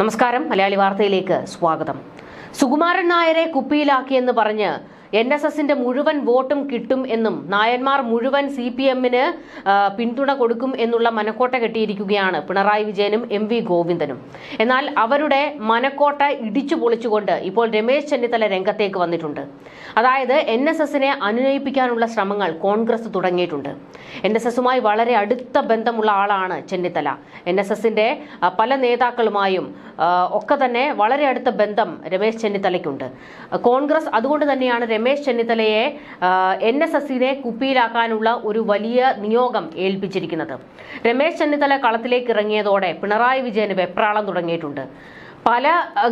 നമസ്കാരം. മലയാളി വാർത്തയിലേക്ക് സ്വാഗതം. സുകുമാരൻ നായരെ കുപ്പിയിലാക്കിയെന്ന് പറഞ്ഞ് എൻ എസ് എസിന്റെ മുഴുവൻ വോട്ടും കിട്ടും എന്നും നായന്മാർ മുഴുവൻ സി പി എമ്മിന് പിന്തുണ കൊടുക്കും എന്നുള്ള മനക്കോട്ട കെട്ടിയിരിക്കുകയാണ് പിണറായി വിജയനും എം വി ഗോവിന്ദനും. എന്നാൽ അവരുടെ മനക്കോട്ട ഇടിച്ചു പൊളിച്ചുകൊണ്ട് ഇപ്പോൾ രമേശ് ചെന്നിത്തല രംഗത്തേക്ക് വന്നിട്ടുണ്ട്. അതായത് എൻ എസ് എസിനെ അനുനയിപ്പിക്കാനുള്ള ശ്രമങ്ങൾ കോൺഗ്രസ് തുടങ്ങിയിട്ടുണ്ട്. എൻ എസ് എസുമായി വളരെ അടുത്ത ബന്ധമുള്ള ആളാണ് ചെന്നിത്തല. എൻ എസ് എസിന്റെ പല നേതാക്കളുമായും ഒക്കെ തന്നെ വളരെ അടുത്ത ബന്ധം രമേശ് ചെന്നിത്തലയ്ക്കുണ്ട്. കോൺഗ്രസ് അതുകൊണ്ട് തന്നെയാണ് രമേശ് ചെന്നിത്തലയെ എൻ എസ് എസിനെ കുപ്പിയിലാക്കാനുള്ള ഒരു വലിയ നിയോഗം ഏൽപ്പിച്ചിരിക്കുന്നത്. രമേശ് ചെന്നിത്തല കളത്തിലേക്ക് ഇറങ്ങിയതോടെ പിണറായി വിജയന് വെപ്രാളം തുടങ്ങിയിട്ടുണ്ട്. പല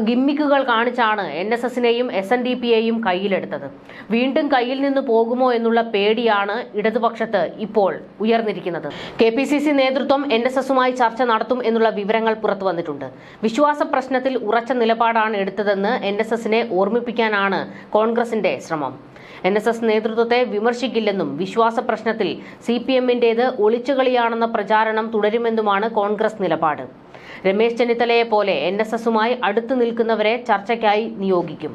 ഗിമ്മിക്കുകൾ കാണിച്ചാണ് എൻ എസ് എസിനെയും എസ് എൻ ഡി പിയെയും കയ്യിലെടുത്തത്. വീണ്ടും കയ്യിൽ നിന്ന് പോകുമോ എന്നുള്ള പേടിയാണ് ഇടതുപക്ഷത്ത് ഇപ്പോൾ ഉയർന്നിരിക്കുന്നത്. കെ പി സി സി നേതൃത്വം എൻ എസ് എസുമായി ചർച്ച നടത്തും എന്നുള്ള വിവരങ്ങൾ പുറത്തു വന്നിട്ടുണ്ട്. വിശ്വാസ പ്രശ്നത്തിൽ ഉറച്ച നിലപാടാണ് എടുത്തതെന്ന് എൻ എസ് എസിനെ ഓർമ്മിപ്പിക്കാനാണ് കോൺഗ്രസിന്റെ ശ്രമം. എൻ എസ് എസ് നേതൃത്വത്തെ വിമർശിക്കില്ലെന്നും വിശ്വാസ പ്രശ്നത്തിൽ സി പി എമ്മിന്റേത് ഒളിച്ചുകളിയാണെന്ന പ്രചാരണം തുടരുമെന്നുമാണ് കോൺഗ്രസ് നിലപാട്. രമേശ് ചെന്നിത്തലയെ പോലെ എൻ എസ് എസുമായി അടുത്തു നിൽക്കുന്നവരെ ചർച്ചയ്ക്കായി നിയോഗിക്കും.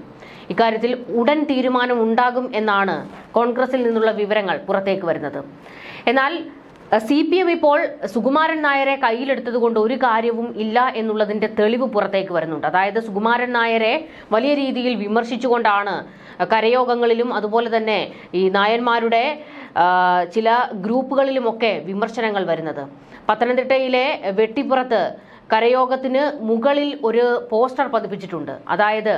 ഇക്കാര്യത്തിൽ ഉടൻ തീരുമാനം ഉണ്ടാകും എന്നാണ് കോൺഗ്രസിൽ നിന്നുള്ള വിവരങ്ങൾ പുറത്തേക്ക് വരുന്നത്. എന്നാൽ സി പി എം ഇപ്പോൾ സുകുമാരൻ നായരെ കയ്യിലെടുത്തതുകൊണ്ട് ഒരു കാര്യവും ഇല്ല എന്നുള്ളതിന്റെ തെളിവ് പുറത്തേക്ക് വരുന്നുണ്ട്. അതായത് സുകുമാരൻ നായരെ വലിയ രീതിയിൽ വിമർശിച്ചുകൊണ്ടാണ് കരയോഗങ്ങളിലും അതുപോലെ തന്നെ ഈ നായന്മാരുടെ ചില ഗ്രൂപ്പുകളിലുമൊക്കെ വിമർശനങ്ങൾ വരുന്നത്. പത്തനംതിട്ടയിലെ വെട്ടിപ്പുറത്ത് കരയോഗത്തിന് മുകളിൽ ഒരു പോസ്റ്റർ പതിപ്പിച്ചിട്ടുണ്ട്. അതായത്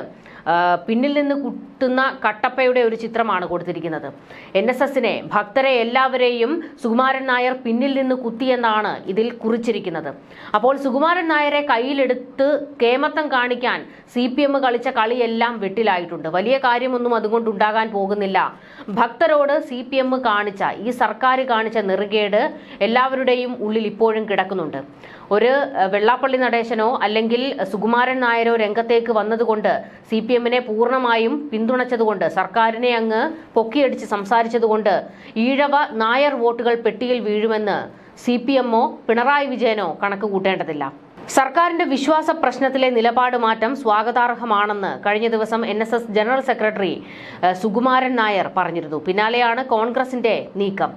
പിന്നിൽ നിന്ന് കുത്തുന്ന കട്ടപ്പയുടെ ഒരു ചിത്രമാണ് കൊടുത്തിരിക്കുന്നത്. എൻ എസ് എസിനെ ഭക്തരെ എല്ലാവരെയും സുകുമാരൻ നായർ പിന്നിൽ നിന്ന് കുത്തിയെന്നാണ് ഇതിൽ കുറിച്ചിരിക്കുന്നത്. അപ്പോൾ സുകുമാരൻ നായരെ കയ്യിലെടുത്ത് കേമത്തം കാണിക്കാൻ സി പി എം കളിച്ച കളിയെല്ലാം വെട്ടിലായിട്ടുണ്ട്. വലിയ കാര്യമൊന്നും അതുകൊണ്ട് ഉണ്ടാകാൻ പോകുന്നില്ല. ഭക്തരോട് സി പി എം കാണിച്ച ഈ സർക്കാർ കാണിച്ച നെറുകേട് എല്ലാവരുടെയും ഉള്ളിൽ ഇപ്പോഴും കിടക്കുന്നുണ്ട്. ഒരു വെള്ളാപ്പള്ളി നടേശനോ അല്ലെങ്കിൽ സുകുമാരൻ നായരോ രംഗത്തേക്ക് വന്നതുകൊണ്ട് സി പി എമ്മിനെ പൂർണമായും പിന്തുണച്ചതുകൊണ്ട് സർക്കാരിനെ അങ്ങ് പൊക്കിയടിച്ച് സംസാരിച്ചതുകൊണ്ട് ഈഴവ നായർ വോട്ടുകൾ പെട്ടിയിൽ വീഴുമെന്ന് സി പി എമ്മോ പിണറായി വിജയനോ കണക്ക് കൂട്ടേണ്ടതില്ല. സർക്കാരിന്റെ വിശ്വാസ പ്രശ്നത്തിലെ നിലപാട് മാറ്റം സ്വാഗതാർഹമാണെന്ന് കഴിഞ്ഞ ദിവസം N S S general secretary Sukumaran Nair പറഞ്ഞിരുന്നു. പിന്നാലെയാണ് കോൺഗ്രസിന്റെ നീക്കം.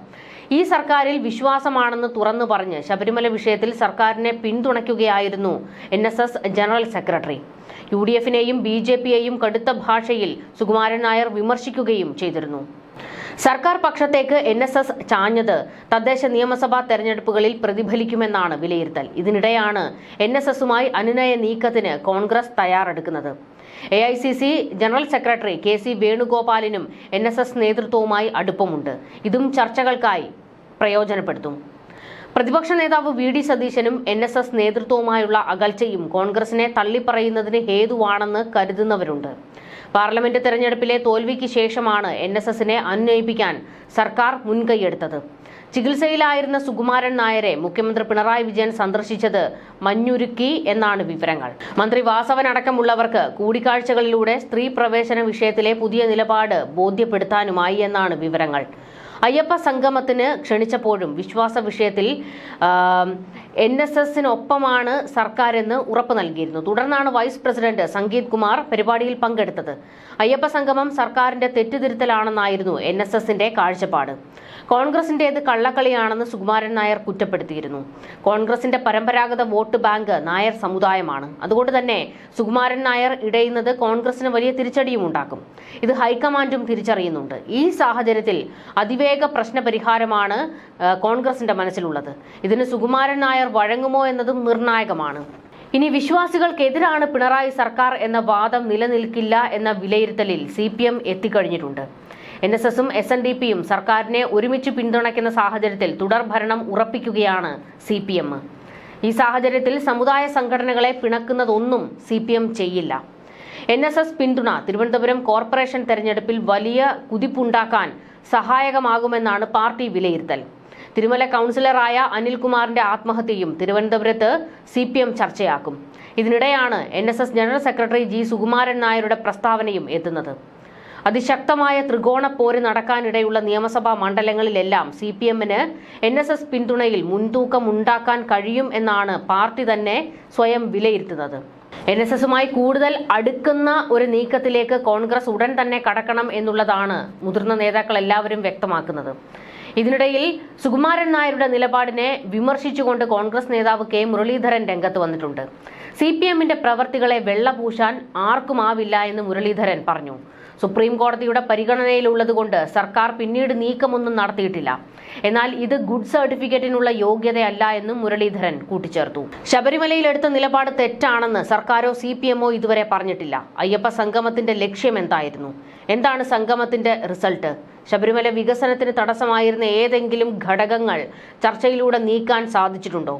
ഈ സർക്കാരിൽ വിശ്വാസമാണെന്ന് തുറന്നു പറഞ്ഞ് ശബരിമല വിഷയത്തിൽ സർക്കാരിനെ പിന്തുണയ്ക്കുകയായിരുന്നു N S S general secretary. U D എഫിനെയും B J പിയെയും കടുത്ത ഭാഷയിൽ സുകുമാരൻ നായർ വിമർശിക്കുകയും ചെയ്തിരുന്നു. സർക്കാർ പക്ഷത്തേക്ക് എൻ എസ് എസ് ചാഞ്ഞത്. തദ്ദേശ നിയമസഭാ തെരഞ്ഞെടുപ്പുകളിൽ പ്രതിഫലിക്കുമെന്നാണ് വിലയിരുത്തൽ. ഇതിനിടെയാണ് എൻ എസ് എസുമായി അനുനയ നീക്കത്തിന് Congress തയ്യാറെടുക്കുന്നത്. A I C C general secretary K C വേണുഗോപാലിനും N S S നേതൃത്വവുമായി അടുപ്പമുണ്ട്. ഇതും ചർച്ചകൾക്കായി പ്രയോജനപ്പെടുത്തും. പ്രതിപക്ഷ നേതാവ് വി ഡി സതീശനും എൻ എസ് എസ് നേതൃത്വവുമായുള്ള അകൽച്ചയും കോൺഗ്രസിനെ തള്ളിപ്പറയുന്നതിന് ഹേതുവാണെന്ന് കരുതുന്നവരുണ്ട്. പാർലമെന്റ് തെരഞ്ഞെടുപ്പിലെ തോൽവിക്ക് ശേഷമാണ് എൻ എസ് എസിനെ അനുനയിപ്പിക്കാൻ സർക്കാർ മുൻകൈയെടുത്തത്. ചികിത്സയിലായിരുന്ന സുകുമാരൻ നായരെ മുഖ്യമന്ത്രി പിണറായി വിജയൻ സന്ദർശിച്ചത് മഞ്ഞുരുക്കി എന്നാണ് വിവരങ്ങൾ. മന്ത്രി വാസവൻ അടക്കമുള്ളവർക്ക് കൂടിക്കാഴ്ചകളിലൂടെ സ്ത്രീ പ്രവേശന വിഷയത്തിലെ പുതിയ നിലപാട് ബോധ്യപ്പെടുത്താനുമായി എന്നാണ് വിവരങ്ങൾ. അയ്യപ്പ സംഗമത്തിന് ക്ഷണിച്ചപ്പോഴും വിശ്വാസ വിഷയത്തിൽ എൻ എസ് എസിനൊപ്പമാണ് സർക്കാരെന്ന് ഉറപ്പ് നൽകിയിരുന്നു. തുടർന്നാണ് വൈസ് പ്രസിഡന്റ് സംഗീത് കുമാർ പരിപാടിയിൽ പങ്കെടുത്തത്. അയ്യപ്പ സംഗമം സർക്കാരിന്റെ തെറ്റുതിരുത്തലാണെന്നായിരുന്നു എൻ എസ് എസിന്റെ കാഴ്ചപ്പാട്. കോൺഗ്രസിന്റേത് കള്ളക്കളിയാണെന്ന് സുകുമാരൻ നായർ കുറ്റപ്പെടുത്തിയിരുന്നു. കോൺഗ്രസിന്റെ പരമ്പരാഗത വോട്ട് ബാങ്ക് നായർ സമുദായമാണ്. അതുകൊണ്ട് തന്നെ സുകുമാരൻ നായർ ഇടയുന്നത് കോൺഗ്രസിന് വലിയ തിരിച്ചടിയും ഉണ്ടാക്കും. ഇത് ഹൈക്കമാൻഡും തിരിച്ചറിയുന്നുണ്ട്. ഈ സാഹചര്യത്തിൽ അതിവേഗ പ്രശ്നപരിഹാരമാണ് ആ, കോൺഗ്രസിന്റെ മനസ്സിലുള്ളത്. ഇതിന് സുകുമാരൻ നായർ വഴങ്ങുമോ എന്നതും നിർണായകമാണ്. ഇനി വിശ്വാസികൾക്കെതിരാണ് പിണറായി സർക്കാർ എന്ന വാദം നിലനിൽക്കില്ല എന്ന വിലയിരുത്തലിൽ സി പി എം എത്തിക്കഴിഞ്ഞിട്ടുണ്ട്. എൻ എസ് എസും എസ് എൻ ഡി പിയും സർക്കാരിനെ ഒരുമിച്ച് പിന്തുണയ്ക്കുന്ന സാഹചര്യത്തിൽ തുടർ ഭരണം ഉറപ്പിക്കുകയാണ് സി പി എം ഈ സാഹചര്യത്തിൽ സമുദായ സംഘടനകളെ പിണക്കുന്നതൊന്നും സി പി എം ചെയ്യില്ല. എൻ എസ് എസ് പിന്തുണ തിരുവനന്തപുരം കോർപ്പറേഷൻ തെരഞ്ഞെടുപ്പിൽ വലിയ കുതിപ്പുണ്ടാക്കാൻ സഹായകമാകുമെന്നാണ് പാർട്ടി വിലയിരുത്തൽ. തിരുമല കൗൺസിലറായ അനിൽകുമാറിന്റെ ആത്മഹത്യയും തിരുവനന്തപുരത്ത് സി പി എം ചർച്ചയാക്കും. ഇതിനിടെയാണ് N S S general secretary G Sukumaran നായരുടെ പ്രസ്താവനയും എത്തുന്നത്. അതിശക്തമായ ത്രികോണ പോര് നടക്കാനിടയുള്ള നിയമസഭാ മണ്ഡലങ്ങളിലെല്ലാം സി പി എമ്മിന് എൻ എസ് എസ് പിന്തുണയിൽ മുൻതൂക്കം ഉണ്ടാക്കാൻ കഴിയും എന്നാണ് പാർട്ടി തന്നെ സ്വയം വിലയിരുത്തുന്നത്. എൻ എസ് എസുമായി കൂടുതൽ അടുക്കുന്ന ഒരു നീക്കത്തിലേക്ക് കോൺഗ്രസ് ഉടൻ തന്നെ കടക്കണം എന്നുള്ളതാണ് മുതിർന്ന നേതാക്കൾ എല്ലാവരും വ്യക്തമാക്കുന്നത്. ഇതിനിടയിൽ സുകുമാരൻ നായരുടെ നിലപാടിനെ വിമർശിച്ചുകൊണ്ട് കോൺഗ്രസ് നേതാവ് കെ മുരളീധരൻ രംഗത്ത് വന്നിട്ടുണ്ട്. സി പി എമ്മിന്റെ പ്രവർത്തികളെ വെള്ളപൂശാൻ ആർക്കുമാവില്ല എന്ന് മുരളീധരൻ പറഞ്ഞു. സുപ്രീം കോടതിയുടെ പരിഗണനയിലുള്ളതുകൊണ്ട് സർക്കാർ പിന്നീട് നീക്കമൊന്നും നടത്തിയിട്ടില്ല. എന്നാൽ ഇത് ഗുഡ് സർട്ടിഫിക്കറ്റിനുള്ള യോഗ്യതയല്ല എന്നും മുരളീധരൻ കൂട്ടിച്ചേർത്തു. ശബരിമലയിൽ എടുത്ത നിലപാട് തെറ്റാണെന്ന് സർക്കാരോ സി പി എമ്മോ ഇതുവരെ പറഞ്ഞിട്ടില്ല. അയ്യപ്പ സംഗമത്തിന്റെ ലക്ഷ്യം എന്തായിരുന്നു? എന്താണ് സംഗമത്തിന്റെ റിസൾട്ട്? ശബരിമല വികസനത്തിന് തടസ്സമായിരുന്ന ഏതെങ്കിലും ഘടകങ്ങൾ ചർച്ചയിലൂടെ നീക്കാൻ സാധിച്ചിട്ടുണ്ടോ?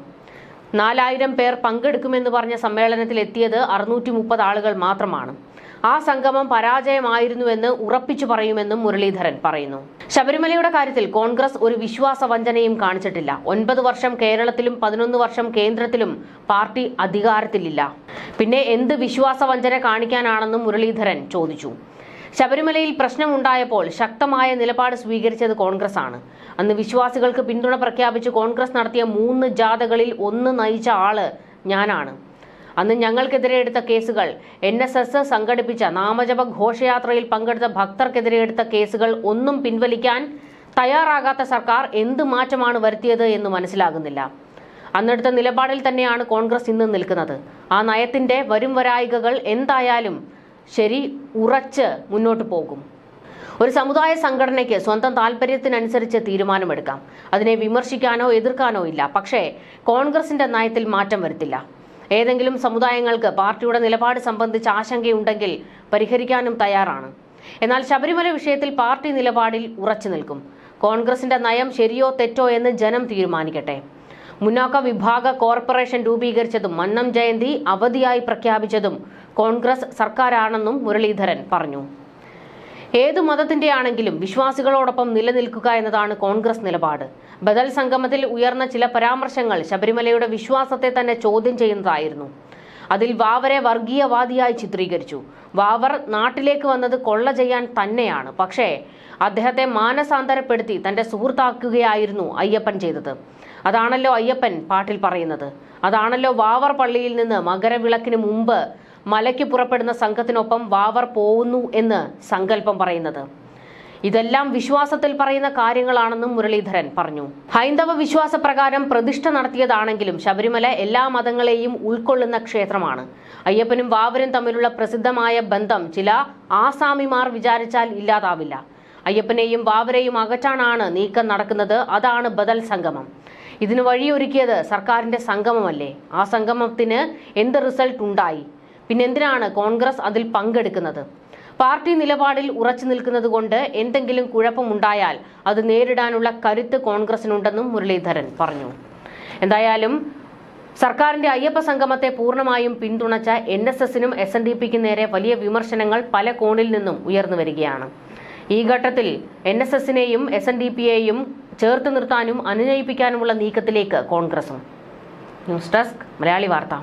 നാലായിരം പേർ പങ്കെടുക്കുമെന്ന് പറഞ്ഞ സമ്മേളനത്തിൽ എത്തിയത് അറുന്നൂറ്റി മുപ്പത് ആളുകൾ മാത്രമാണ്. ആ സംഗമം പരാജയമായിരുന്നുവെന്ന് ഉറപ്പിച്ചു പറയുമെന്നും മുരളീധരൻ പറയുന്നു. ശബരിമലയുടെ കാര്യത്തിൽ കോൺഗ്രസ് ഒരു വിശ്വാസ വഞ്ചനയും കാണിച്ചിട്ടില്ല. ഒൻപത് വർഷം കേരളത്തിലും പതിനൊന്ന് വർഷം കേന്ദ്രത്തിലും പാർട്ടി അധികാരത്തിലില്ല. പിന്നെ എന്ത് വിശ്വാസ വഞ്ചന കാണിക്കാനാണെന്നും മുരളീധരൻ ചോദിച്ചു. ശബരിമലയിൽ പ്രശ്നമുണ്ടായപ്പോൾ ശക്തമായ നിലപാട് സ്വീകരിച്ചത് കോൺഗ്രസ് ആണ് അന്ന് വിശ്വാസികൾക്ക് പിന്തുണ പ്രഖ്യാപിച്ച് കോൺഗ്രസ് നടത്തിയ മൂന്ന് ജാഥകളിൽ ഒന്ന് നയിച്ച ആൾ ഞാനാണ്. അന്ന് ഞങ്ങൾക്കെതിരെ എടുത്ത കേസുകൾ. എൻ എസ് എസ് സംഘടിപ്പിച്ച നാമജപ ഘോഷയാത്രയിൽ പങ്കെടുത്ത ഭക്തർക്കെതിരെ എടുത്ത കേസുകൾ ഒന്നും പിൻവലിക്കാൻ തയ്യാറാകാത്ത സർക്കാർ എന്ത് മാറ്റമാണ് വരുത്തിയത് എന്ന് മനസ്സിലാകുന്നില്ല. അന്നെടുത്ത നിലപാടിൽ തന്നെയാണ് കോൺഗ്രസ് ഇന്ന് നിൽക്കുന്നത്. ആ നയത്തിന്റെ വരും വരായികകൾ എന്തായാലും ശരി ഉറച്ച് മുന്നോട്ട് പോകും. ഒരു സമുദായ സംഘടനയ്ക്ക് സ്വന്തം താല്പര്യത്തിനനുസരിച്ച് തീരുമാനമെടുക്കാം. അതിനെ വിമർശിക്കാനോ എതിർക്കാനോ ഇല്ല. പക്ഷേ കോൺഗ്രസിന്റെ നയത്തിൽ മാറ്റം വരുത്തില്ല. ഏതെങ്കിലും സമുദായങ്ങൾക്ക് പാർട്ടിയുടെ നിലപാട് സംബന്ധിച്ച് ആശങ്കയുണ്ടെങ്കിൽ പരിഹരിക്കാനും തയ്യാറാണ്. എന്നാൽ ശബരിമല വിഷയത്തിൽ പാർട്ടി നിലപാടിൽ ഉറച്ചു നിൽക്കും. കോൺഗ്രസിന്റെ നയം ശരിയോ തെറ്റോ എന്ന് ജനം തീരുമാനിക്കട്ടെ. മുന്നാക്ക വിഭാഗ കോർപ്പറേഷൻ രൂപീകരിച്ചതും മന്നം ജയന്തി അവധിയായി പ്രഖ്യാപിച്ചതും കോൺഗ്രസ് സർക്കാരാണെന്നും മുരളീധരൻ പറഞ്ഞു. ഏതു മതത്തിന്റെ ആണെങ്കിലും വിശ്വാസികളോടൊപ്പം നിലനിൽക്കുക എന്നതാണ് കോൺഗ്രസ് നിലപാട്. ബദൽ സംഗമത്തിൽ ഉയർന്ന ചില പരാമർശങ്ങൾ ശബരിമലയുടെ വിശ്വാസത്തെ തന്നെ ചോദ്യം ചെയ്യുന്നതായിരുന്നു. അതിൽ വാവരെ വർഗീയവാദിയായി ചിത്രീകരിച്ചു. വാവർ നാട്ടിലേക്ക് വന്നത് കൊള്ള ചെയ്യാൻ തന്നെയാണ്. പക്ഷേ അദ്ദേഹത്തെ മാനസാന്തരപ്പെടുത്തി തന്റെ സുഹൃത്താക്കുകയായിരുന്നു അയ്യപ്പൻ ചെയ്തത്. അതാണല്ലോ അയ്യപ്പൻ പാട്ടിൽ പറയുന്നത്. അതാണല്ലോ വാവർ പള്ളിയിൽ നിന്ന് മകരവിളക്കിന് മുമ്പ് മലയ്ക്ക് പുറപ്പെടുന്ന സംഘത്തിനൊപ്പം വാവർ പോകുന്നു എന്ന് സങ്കല്പം പറയുന്നത്. ഇതെല്ലാം വിശ്വാസത്തിൽ പറയുന്ന കാര്യങ്ങളാണെന്നും മുരളീധരൻ പറഞ്ഞു. ഹൈന്ദവ വിശ്വാസ പ്രകാരം പ്രതിഷ്ഠ നടത്തിയതാണെങ്കിലും ശബരിമല എല്ലാ മതങ്ങളെയും ഉൾക്കൊള്ളുന്ന ക്ഷേത്രമാണ്. അയ്യപ്പനും വാവരും തമ്മിലുള്ള പ്രസിദ്ധമായ ബന്ധം ചില ആസാമിമാർ വിചാരിച്ചാൽ ഇല്ലാതാവില്ല. അയ്യപ്പനെയും വാവരെയും അകറ്റാനാണ് നീക്കം നടക്കുന്നത്. അതാണ് ബദൽ സംഗമം. ഇതിന് വഴിയൊരുക്കിയത് സർക്കാരിന്റെ സംഗമമല്ലേ? ആ സംഗമത്തിന് എന്ത് റിസൾട്ട് ഉണ്ടായി? പിന്നെന്തിനാണ് കോൺഗ്രസ് അതിൽ പങ്കെടുക്കുന്നത്? പാർട്ടി നിലപാടിൽ ഉറച്ചു നിൽക്കുന്നത് കൊണ്ട് എന്തെങ്കിലും കുഴപ്പമുണ്ടായാൽ അത് നേരിടാനുള്ള കരുത്ത് കോൺഗ്രസിനുണ്ടെന്നും മുരളീധരൻ പറഞ്ഞു. എന്തായാലും സർക്കാരിന്റെ അയ്യപ്പ സംഗമത്തെ പൂർണമായും പിന്തുണച്ച എൻ എസ് എസിനും എസ് എൻ ഡി പിക്കും നേരെ വലിയ വിമർശനങ്ങൾ പല കോണിൽ നിന്നും ഉയർന്നു വരികയാണ്. ഈ ഘട്ടത്തിൽ എൻ എസ് എസിനെയും എസ് എൻ ഡി പിയെയും ചേർത്ത് നിർത്താനും അനുനയിപ്പിക്കാനുമുള്ള നീക്കത്തിലേക്ക് കോൺഗ്രസും. ന്യൂസ് ഡെസ്ക് മലയാളി വാർത്ത.